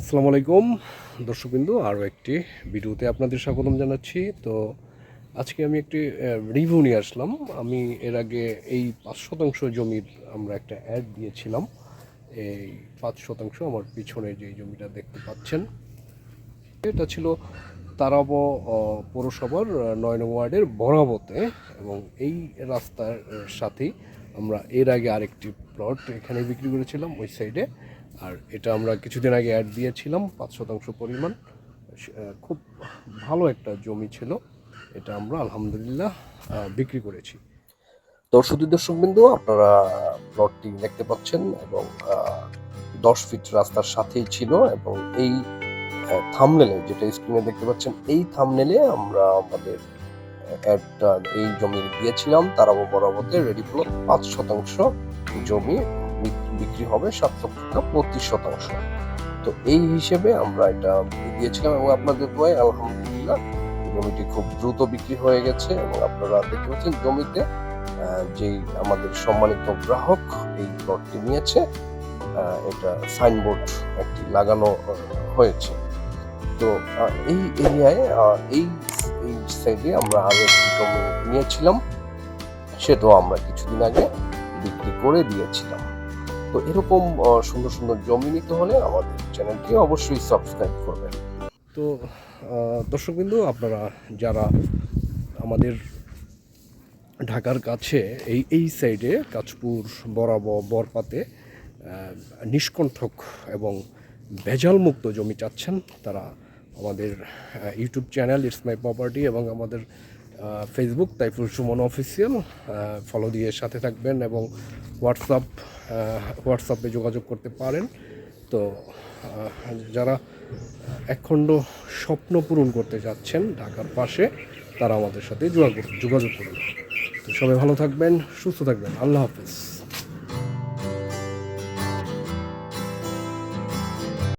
আসসালামু আলাইকুম, দর্শকবিন্দু, আরও একটি ভিডিওতে আপনাদের স্বাগতম জানাচ্ছি। তো আজকে আমি একটি রিভিউ নিয়ে আসলাম। আমি এর আগে এই পাঁচ শতাংশ জমির আমরা একটা অ্যাড দিয়েছিলাম। এই পাঁচ শতাংশ আমার পিছনে যে জমিটা দেখতে পাচ্ছেন, এটা ছিল তারাব পৌরসভার নয় ওয়ার্ডের বরাবতে। এবং এই রাস্তার সাথেই আমরা এর আগে আরেকটি প্লট এখানে বিক্রি করেছিলাম, ওই সাইডে আর এটা আমরা কিছুদিন আগে অ্যাড দিয়েছিলাম, পাঁচ শতাংশ পরিমাণ। খুব ভালো একটা জমি ছিল, এটা আমরা আলহামদুলিল্লাহ বিক্রি করেছি। দর্শক দর্শক বিন্দু আপনারা প্লটটি দেখতে পাচ্ছেন এবং দশ ফিট রাস্তার সাথেই ছিল এবং এই থামনেলে যেটা স্ক্রিনে দেখতে পাচ্ছেন, এই থামনেলে আমরা আমাদের অ্যাডটা এই জমি দিয়েছিলাম। তারা বরাবরতে রেডি প্লট পাঁচ শতাংশ জমি বিক্রি হবে সাত লক্ষ টাকা পঁচিশ শতাংশ। তো এই হিসেবে আমরা এটা দিয়েছিলাম এবং আপনাদের দোয়ায় আলহামদুলিল্লাহ জমিটি খুব দ্রুত বিক্রি হয়ে গেছে এবং আপনারা দেখতে পাচ্ছেন জমিতে যেই আমাদের সম্মানিত গ্রাহক এই প্লটটি নিয়েছে এটা সাইনবোর্ড একটি লাগানো হয়েছে। তো এই এরিয়ায় এই এই সাইডে আমরা আরও একটি জমি নিয়েছিলাম, সেটাও আমরা কিছুদিন আগে বিক্রি করে দিয়েছিলাম। তো এরকম সুন্দর সুন্দর জমি নিতে হলে আমাদের চ্যানেলটি অবশ্যই সাবস্ক্রাইব করবেন। তো দর্শকবিন্দু, আপনারা যারা আমাদের ঢাকার কাছে, এই এই সাইডে কাঁচপুর, বরাবর, বরপাতে নিষ্কণ্ঠক এবং ভেজালমুক্ত জমি চাচ্ছেন, তারা আমাদের YouTube channel it's my property এবং আমাদের Facebook Taiful Suman official follow দিয়ে সাথে থাকবেন এবং হোয়াটসঅ্যাপ হোয়াটসঅ্যাপে যোগাযোগ করতে পারেন। তো যারা একখণ্ড স্বপ্ন পূরণ করতে যাচ্ছেন ঢাকার পাশে, তারা আমাদের সাথে যোগাযোগ যোগাযোগ করুন। তো সবাই ভালো থাকবেন, সুস্থ থাকবেন। আল্লাহ হাফিজ।